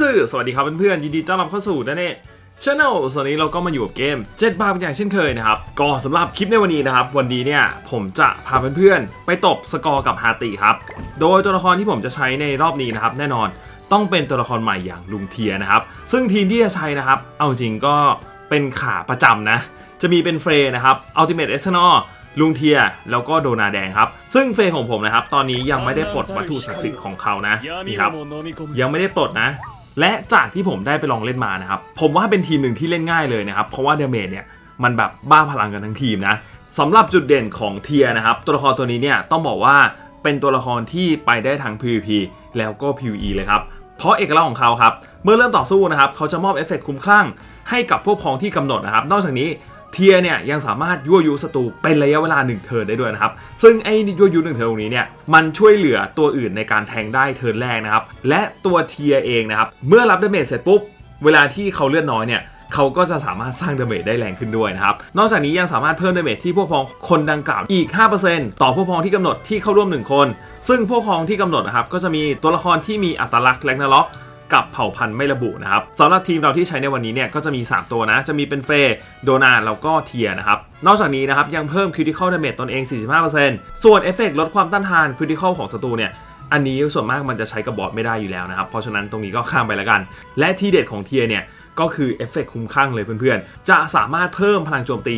สื่อสวัสดีครับเพื่อนๆยินดีต้อนรับเข้าสู่นั่นเองช anel ส่วนนี้เราก็มาอยู่กับเกม 7 บาทเป็นอย่างเช่นเคยนะครับ ก็สำหรับคลิปในวันนี้นะครับ วันนี้เนี่ยผมจะพาเพื่อนๆ ไปตบสกอร์กับฮาติครับ โดยตัวละครที่ผมจะใช้ในรอบนี้นะครับ แน่นอนต้องเป็นตัวละครใหม่อย่างลุงเทียนะครับ ซึ่งทีมที่จะใช้นะครับ เอาจริงก็เป็นขาประจำนะ จะมีเป็นเฟรนะครับ Ultimate e x t e r n a l ลุงเทียแล้วก็โดนาแดงครับ ซึ่งเฟรของผมนะครับ ตอนนี้ยังไม่ได้ปลดวัตถุศักดิ์สิทธิ์ของเขานะนี่ครับยังไม่ได้ปลดนะ และจากที่ผมได้ไปลองเล่นมานะครับ ผมว่าเป็นทีมหนึ่งที่เล่นง่ายเลยนะครับ เพราะว่าเดเมจเนี่ยมันแบบบ้าพลังกันทั้งทีมนะสำหรับจุดเด่นของเทียนะครับ ตัวละครตัวนี้เนี่ยต้องบอกว่าเป็นตัวละครที่ไปได้ทั้ง PVP แล้วก็ PVE เลยครับ เพราะเอกลักษณ์ของเขาครับ เมื่อเริ่มต่อสู้นะครับ เขาจะมอบเอฟเฟกต์คุ้มคลั่งให้กับพวกพ้องที่กำหนดนะครับ นอกจากนี้ เทียเนี่ยยังสามารถยั่วยุศัตรูเป็นระยะเวลา1เทิร์นได้ด้วยนะครับ ซึ่งไอ้ยั่วยุ1เทิร์นตรงนี้เนี่ยมันช่วยเหลือตัวอื่นในการแทงได้เทิร์นแรกนะครับ และตัวเทียเองนะครับ เมื่อรับดาเมจเสร็จปุ๊บ เวลาที่เขาเลือดน้อยเนี่ยเขาก็จะสามารถสร้างดาเมจได้แรงขึ้นด้วยนะครับ นอกจากนี้ยังสามารถเพิ่มดาเมจที่พวกพ้องคนดังกล่าวอีก 5%ต่อพวกพ้องที่กำหนดที่เข้าร่วม 1 คน ซึ่งพวกพ้องที่กำหนดนะครับก็จะมีตัวละครที่มีอัตลักษณ์แลกนาล็อก กับเผ่าพันธุ์ไม่ระบุนะครับสำหรับทีมเราที่ใช้ในวันนี้เนี่ยก็จะมี 3 ตัวนะ จะมีเป็นเฟย์โดนาแล้วก็เทียนะครับ นอกจากนี้นะครับยังเพิ่ม Critical Damage ตนเอง 45%ส่วนเอฟเฟกต์ลดความต้านทาน Critical ของศัตรูเนี่ยอันนี้ส่วนมากมันจะใช้กับบอสไม่ได้อยู่แล้วนะครับ เพราะฉะนั้นตรงนี้ก็ข้ามไปแล้วกัน และที่เด็ดของเทียเนี่ยก็คือเอฟเฟกต์คุ้มข้างเลยเพื่อนๆ จะสามารถเพิ่มพลังโจมตี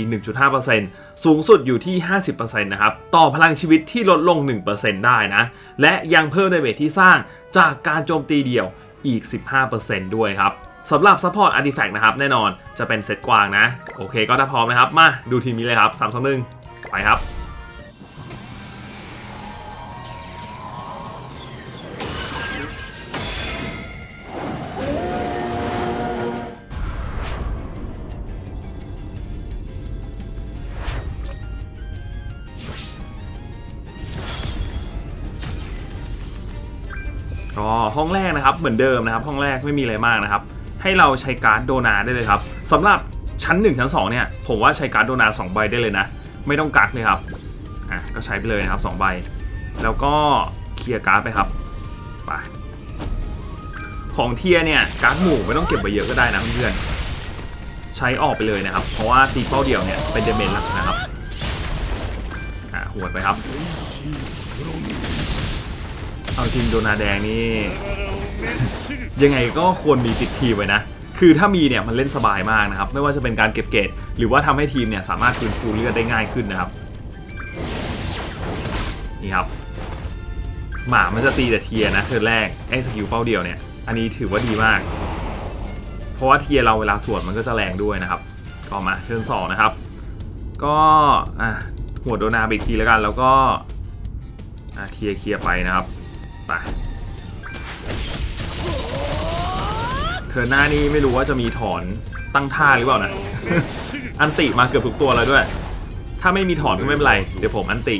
1.5%สูงสุดอยู่ที่ 50%นะครับ ต่อพลังชีวิตที่ลดลง 1%ได้นะ และยังเพิ่มดาเมจที่สร้างจากการโจมตีเดี่ยว อีก 15%ด้วยครับสำหรับ Support Artifact นะครับ แน่นอนจะเป็นเซตกวางนะ โอเคก็ถ้าพร้อมนะครับ มาดูทีมนี้เลยครับ3 2 1ไปครับ ก็ห้องแรกนะครับเหมือนเดิมนะครับห้องแรกไม่มีอะไรมากนะครับ ให้เราใช้การ์ดโดนาได้เลยครับสำหรับชั้น 1 ชั้น 2 เนี่ยผมว่าใช้การ์ดโดนา2ใบได้เลยนะ ไม่ต้องกักเลยครับอะก็ใช้ไปเลยนะครับ2ใบ แล้วก็เคลียร์การ์ดไปครับไปของเทียเนี่ยการ์ดหมู่ไม่ต้องเก็บไปเยอะก็ได้นะเพื่อนใช้ออกไปเลยนะครับ เพราะว่าตีเป้าเดียวเนี่ยเป็นเดเมจหลักนะครับอะหวดไปครับ เอาจริงโดนาแดงนี่ ยังไงก็ควรมีติดทีไว้นะ คือถ้ามีเนี่ยมันเล่นสบายมากนะครับ ไม่ว่าจะเป็นการเก็บเกรดหรือว่าทำให้ทีมเนี่ยสามารถฟื้นฟูเลือดได้ง่ายขึ้นนะครับ นี่ครับ หมามันจะตีแต่เทียนะเทิร์นแรกไอ้สกิลเป้าเดียวเนี่ย อันนี้ถือว่าดีมาก เพราะว่าเทียเราเวลาสวดมันก็จะแรงด้วยนะครับ ก็มาเทิร์นสองนะครับ ก็อะหัวโดนาไปอีทีแล้วกัน แล้วก็อะเคลียเคลียร์ไปนะครับ ไปเธอหน้านี่ไม่รู้ว่าจะมีถอนตั้งท่าหรือเปล่านะ อันติมาเกือบทุกตัวแล้วด้วย ถ้าไม่มีถอนก็ไม่เป็นไร เดี๋ยวผมอันติ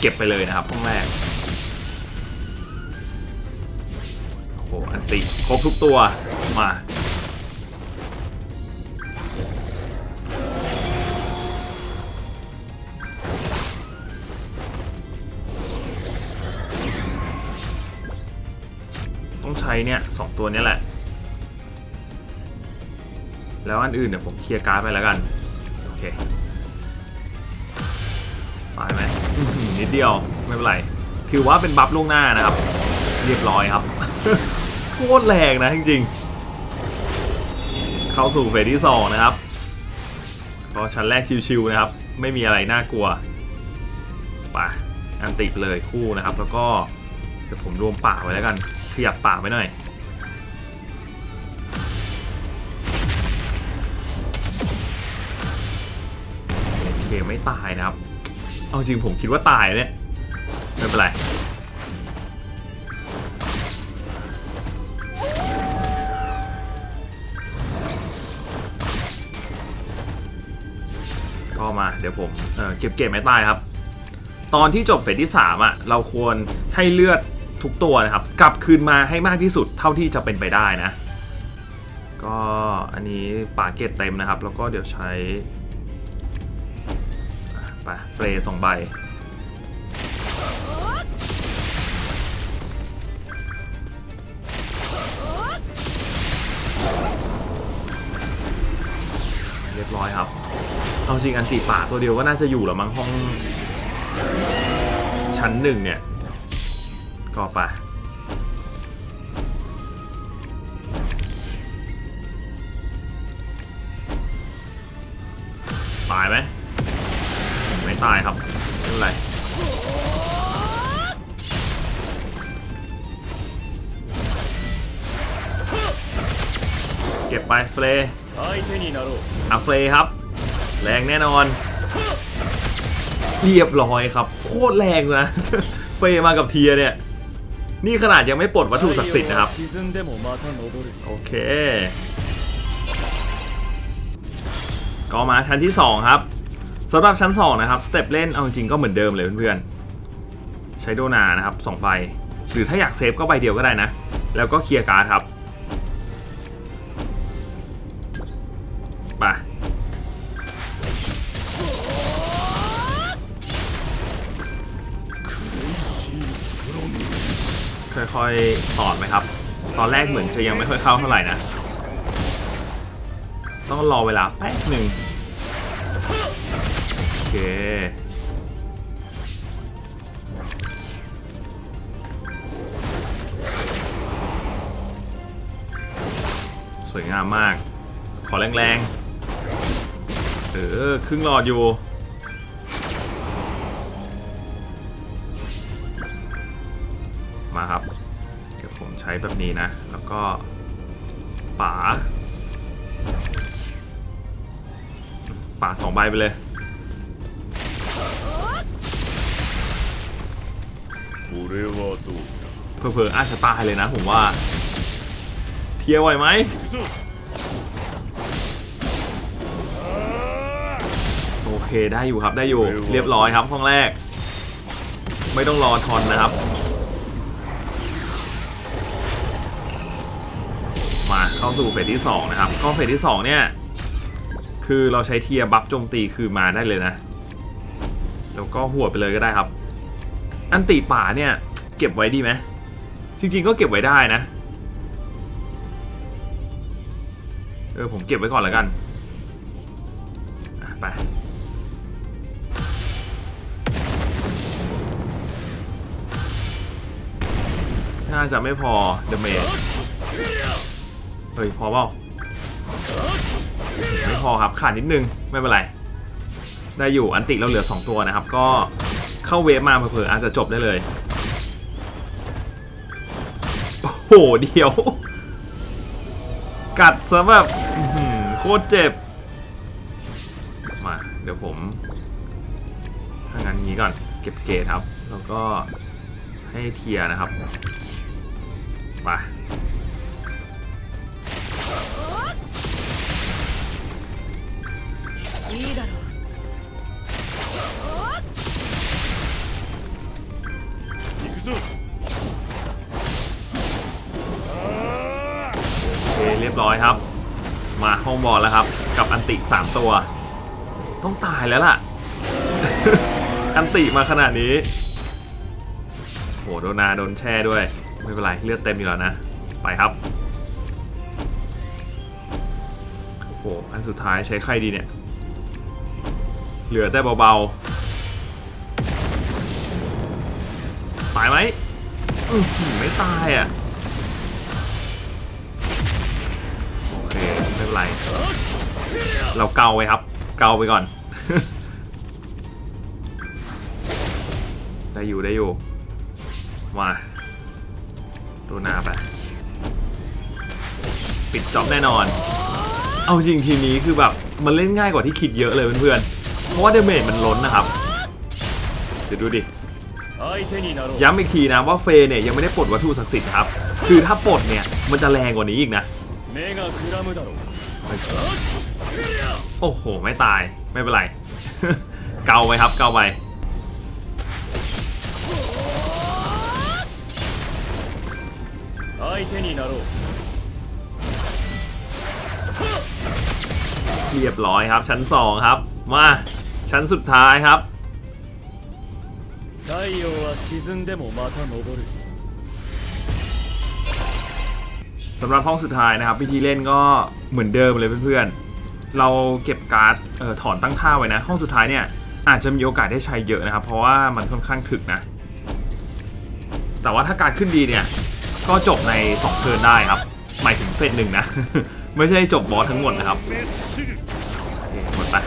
เก็บไปเลยนะครับห้องแรกโอ้โหอันติครบทุกตัวมา ช้เนี่ยสองตัวนี้แหละ แล้วอันอื่นเดี๋ยวผมเคลียร์การ์ดไปแล้วกัน โอเคไปไหมนิดเดียวไม่เป็นไร ถือว่าเป็นบัฟล่วงหน้านะครับ เรียบร้อยครับ โคตรแรงนะจริงๆ เข้าสู่เฟสที่สองนะครับก็ชั้นแรกชิวๆนะครับ ไม่มีอะไรน่ากลัวไปอันติเลยคู่นะครับ แล้วก็เดี๋ยวผมรวมป่าไว้แล้วกัน ขยับป่าไปหน่อยโอเคไม่ตายนะครับ เอาจริงผมคิดว่าตายเนี่ยไม่เป็นไรก็มาเดี๋ยวผมเเก็บเก็บไม่ตายครับ ตอนที่จบเฟสที่3อะ่ะเราควรให้เลือด ทุกตัวนะครับ กลับคืนมาให้มากที่สุดเท่าที่จะเป็นไปได้นะ ก็อันนี้ป่าเกตเต็มนะครับ แล้วก็เดี๋ยวใช้ไปเฟรสองใบเรียบร้อยครับ เอาจริงอันตีป่าตัวเดียวก็น่าจะอยู่แล้วมั้งห้องชั้นหนึ่งเนี่ย ต่อไปตายไหมไม่ตายครับไม่เป็นไรเก็บไปเฟรอาเฟรครับ แรงแน่นอน เรียบร้อยครับ โคตรแรงนะ เฟรมากับเทียเนี่ย นี่ขนาดยังไม่ปลดวัตถุศักดิ์สิทธิ์นะครับ โอเค ก็มาชั้นที่ 2 ครับสำหรับชั้น 2 นะครับ สเต็ปเล่นเอาจริงก็เหมือนเดิมเลยเพื่อนๆ ใช้โดนานะครับ2ใบ หรือถ้าอยากเซฟก็ใบเดียวก็ได้นะ แล้วก็เคลียร์การ์ดครับ ไป ค่อยๆตอดไหมครับ ตอนแรกเหมือนจะยังไม่ค่อยเข้าเท่าไหร่นะ ต้องรอเวลาแป๊บหนึ่งโอเคสวยงามมาก ขอแรงๆ เออ ครึ่งหลอดอยู่ มาครับ ช้แบบนี้นะ แล้วก็ป่าป่าสองใบไปเลยบูเพอเพออาจจะตายเลยนะผมว่า เทียไหวไหมโอเคได้อยู่ครับได้อยู่ เรียบร้อยครับห้องแรก ไม่ต้องรอทอนนะครับ เข้าสู่เฟสที่2นะครับก็เฟสที่2เนี่ยคือเราใช้เทียบัฟโจมตีคือมาได้เลยนะ แล้วก็หัวไปเลยก็ได้ครับ อันติป่าเนี่ยเก็บไว้ดีไหมจริงๆก็เก็บไว้ได้นะเออผมเก็บไว้ก่อนแล้วกันไปน่าจะไม่พอเดเมจ เฮ้ยพอเปล่าไม่พอครับขาดนิดนึงไม่เป็นไร ได้อยู่อันติเราเหลือ 2 ตัวนะครับ ก็เข้าเวฟมาเผื่ออาจจะจบได้เลย โอ้โหเดียว กัดซะแบบโคตรเจ็บ มา เดี๋ยวผมถ้างั้นงี้ก่อน เก็บเกรดครับ แล้วก็ให้เทียนะครับ ไป いいだろう行くぞ โอเคเรียบร้อยครับ มาห้องบอลแล้วครับ กับอันติ 3 ตัว ต้องตายแล้วล่ะ อันติมาขนาดนี้ โหโดนนาโดนแช่ด้วย ไม่เป็นไร เลือดเต็มอยู่แล้วนะ ไปครับ โอ้โห อันสุดท้ายใช้ใครดีเนี่ย เหลือแต่เบาๆ ตายไหมไม่ตายอะ โอเค ไม่เป็นไร เราเกาไว้ครับ เกาไปก่อน ได้อยู่ได้อยู่ มาดูหน้าไป ปิดจ็อบแน่นอน เอาจริงทีนี้คือแบบ มันเล่นง่ายกว่าที่คิดเยอะเลยเพื่อนๆ เพราะว่าเดเมจมันล้นนะครับ เดี๋ยวดูดิ ย้ำอีกทีนะว่าเฟยเนี่ยยังไม่ได้ปลดวัตถุศักดิ์สิทธิ์ครับ คือถ้าปลดเนี่ยมันจะแรงกว่านี้อีกนะ โอ้โห ไม่ตายไม่เป็นไร เกาไปครับเกาไป เรียบร้อยครับ ชั้น 2 ครับ มา ชั้นสุดท้ายครับ 太陽は沈んでもまた昇る สำหรับห้องสุดท้ายนะครับ วิธีเล่นก็เหมือนเดิมเลยเพื่อนๆ เราเก็บการ์ดเออถอนตั้งค่าไว้นะ ห้องสุดท้ายเนี่ยอาจจะมีโอกาสได้ใช้เยอะนะครับ เพราะว่ามันค่อนข้างถึกนะ แต่ว่าถ้าการขึ้นดีเนี่ย ก็จบใน2เทิร์นได้ครับ หมายถึงเฟสหนึ่งนะ ไม่ใช่จบบอสทั้งหมดนะครับหมดปะ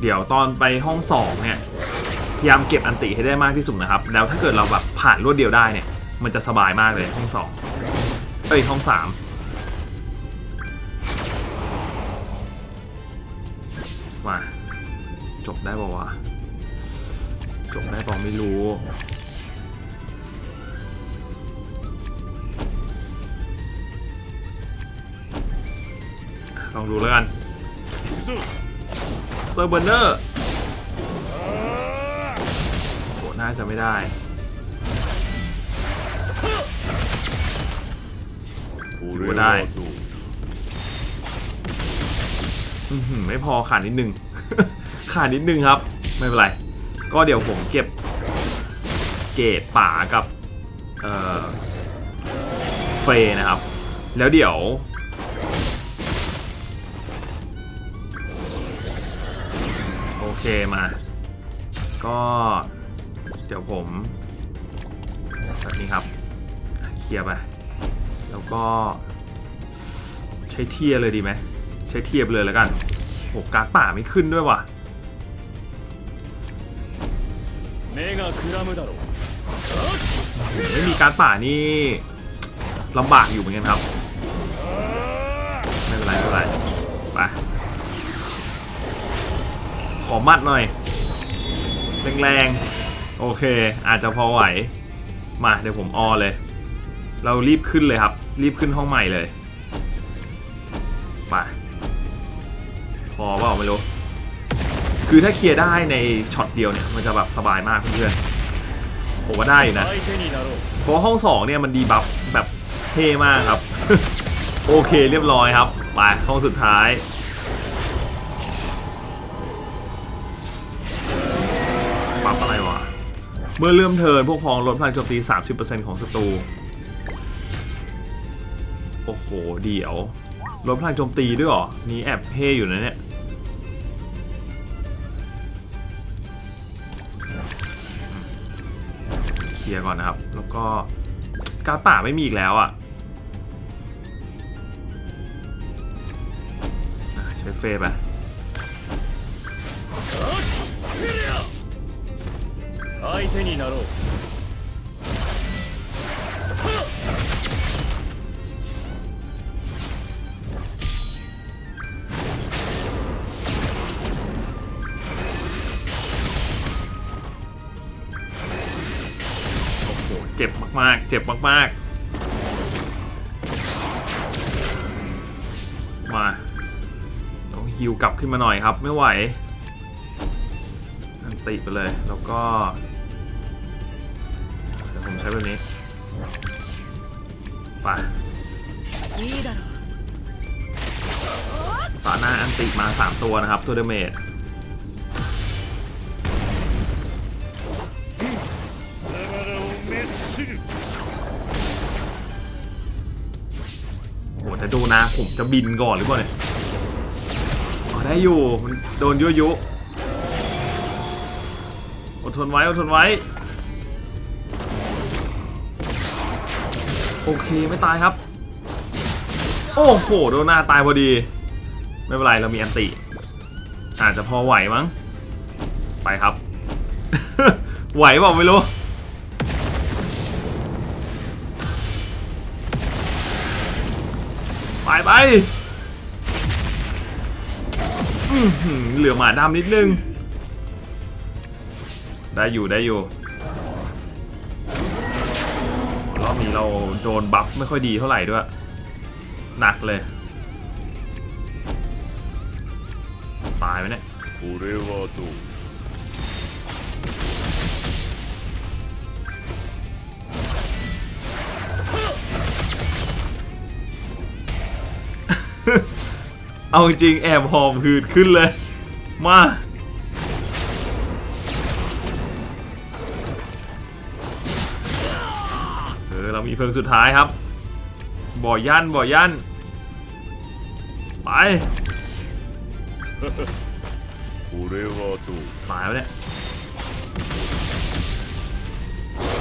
เดี๋ยวตอนไปห้องสองเนี่ยพยายามเก็บอันติให้ได้มากที่สุดนะครับ แล้วถ้าเกิดเราแบบผ่านรวดเดียวได้เนี่ย มันจะสบายมากเลยห้องสองเอ้ยห้องสาม จบได้ป่าวะ จบได้ป่าวไม่รู้ลองดูแล้วกันเซอร์เบอร์เนอร์โหน่าจะไม่ได้อยู่ได้ ไม่พอขาดนิดนึง ขาดนิดนึงครับ ไม่เป็นไร ก็เดี๋ยวผมเก็บเกรดป่ากับเอ่อเฟรนะครับ แล้วเดี๋ยวโอเคมา ก็เดี๋ยวผมแบบนี้ครับเคลียร์ไปแล้วก็ใช้เทียร์เลยดีไหมใช้เทียบเลยแล้วกันโหการป่าไม่ขึ้นด้วยว่ะ ไม่มีการป่านี่ลำบากอยู่เหมือนกันครับ ไม่เป็นไรไม่เป็นไรไปขอมัดหน่อย แรงๆ โอเค อาจจะพอไหว มาเดี๋ยวผมออเลย เรารีบขึ้นเลยครับ รีบขึ้นห้องใหม่เลยไปพอเปล่าไม่รู้ คือถ้าเคลียร์ได้ในช็อตเดียวเนี่ยมันจะแบบสบายมากเพื่อนผมว่าได้นะเพราะห้องสองเนี่ยมันดีบัฟแบบเท่มากครับ โอเคเรียบร้อยครับไปห้องสุดท้ายบัฟอะไรวะเมื่อเริ่มเทินพวกพ้องลดพลังโจมตี 30%ของศัตรูโอ้โหเดี๋ยวลดพลังโจมตีด้วยหรอนี่แอบเท่อยู่นะเนี่ยลียร์ก่อนนะครับ แล้วก็การดป่าไม่มีอีกแล้วอ่ะอ่ะใช้เฟย์ไป 相手になろう ากๆ เจ็บมากๆ มาต้องฮิวกลับขึ้นมาหน่อยครับ ไม่ไหว อันติไปเลย แล้วก็ เดี๋ยวผมใช้แบบนี้ ไปตาหน้าอันติมา 3 ตัวนะครับ ตัวเดเมจ นะ ผมจะบินก่อนหรือเปล่าเนี่ยอ๋อได้อยู่ มันโดนยั่วยุ อดทนไว้ อดทนไว้ โอเค ไม่ตายครับ โอ้โห โดนหน้าตายพอดี ไม่เป็นไร เรามีอันติ อาจจะพอไหวมั้ง ไปครับ ไหวเปล่าไม่รู้ ไปไปเหลือหมาดำนิดนึง ได้อยู่ได้อยู่รอบนี้เราโดนบัฟไม่ค่อยดีเท่าไหร่ด้วย หนักเลย ตายไหมเนี่ย เอาจริงแอบหอบหืดขึ้นเลย มา เออ เรามีเพลิงสุดท้ายครับ บ่อยันบ่อยันไปตายไปเนี่ย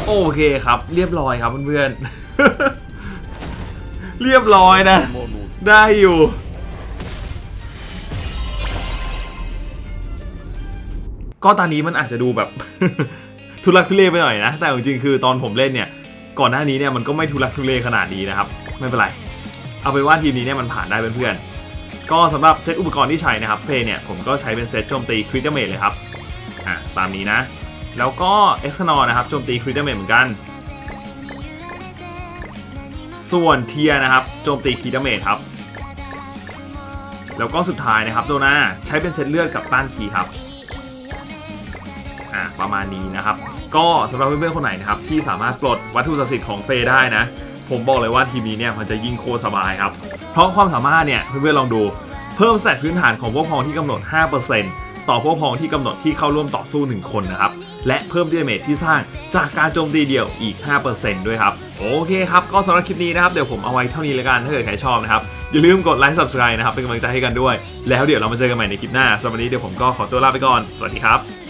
โอเคครับ เรียบร้อยครับเพื่อนเรียบร้อยนะ ได้อยู่ ก็ตอนนี้มันอาจจะดูแบบ ทุลักทุเลไปหน่อยนะ แต่จริงๆคือตอนผมเล่นเนี่ย ก่อนหน้านี้เนี่ยมันก็ไม่ทุลักทุเลขนาดนี้นะครับ ไม่เป็นไร เอาเป็นว่าทีมนี้เนี่ยมันผ่านได้เพื่อนๆ ก็สำหรับเซตอุปกรณ์ที่ใช้นะครับเฟย์เนี่ยผมก็ใช้เป็นเซตโจมตีคริสเตเมทเลยครับ อะตามนี้นะ แล้วก็เอ็กซ์คนอนะครับโจมตีคริสเตเมทเหมือนกัน ส่วนเทียนะครับโจมตีคีดาเมจครับ แล้วก็สุดท้ายนะครับโดนาใช้เป็นเซตเลือดกับต้านคีครับ ประมาณนี้นะครับ ก็สำหรับเพื่อนๆคนไหนนะครับที่สามารถปลดวัตถุศักดิ์สิทธิ์ของเฟย์ได้นะ ผมบอกเลยว่าทีมนี้เนี่ยมันจะยิ่งโคตรสบายครับ เพราะความสามารถเนี่ยเพื่อนๆลองดูเพิ่มสแตพื้นฐานของพวกพองที่กำหนด 5%ต่อพวกพองที่กำหนดที่เข้าร่วมต่อสู้ 1 คนนะครับ และเพิ่มดาเมจที่สร้างจากการโจมตีเดี่ยวอีก 5%ด้วยครับ โอเคครับ ก็สำหรับคลิปนี้นะครับ เดี๋ยวผมเอาไว้เท่านี้แล้วกัน ถ้าเกิดใครชอบนะครับ อย่าลืมกดไลค์ subscribe นะครับ เป็นกำลังใจให้กันด้วย แล้วเดี๋ยวเรามาเจอกันใหม่ในคลิปหน้าสำหรับวันนี้เดี๋ยวผมก็ขอตัวลาไปก่อน สวัสดีครับ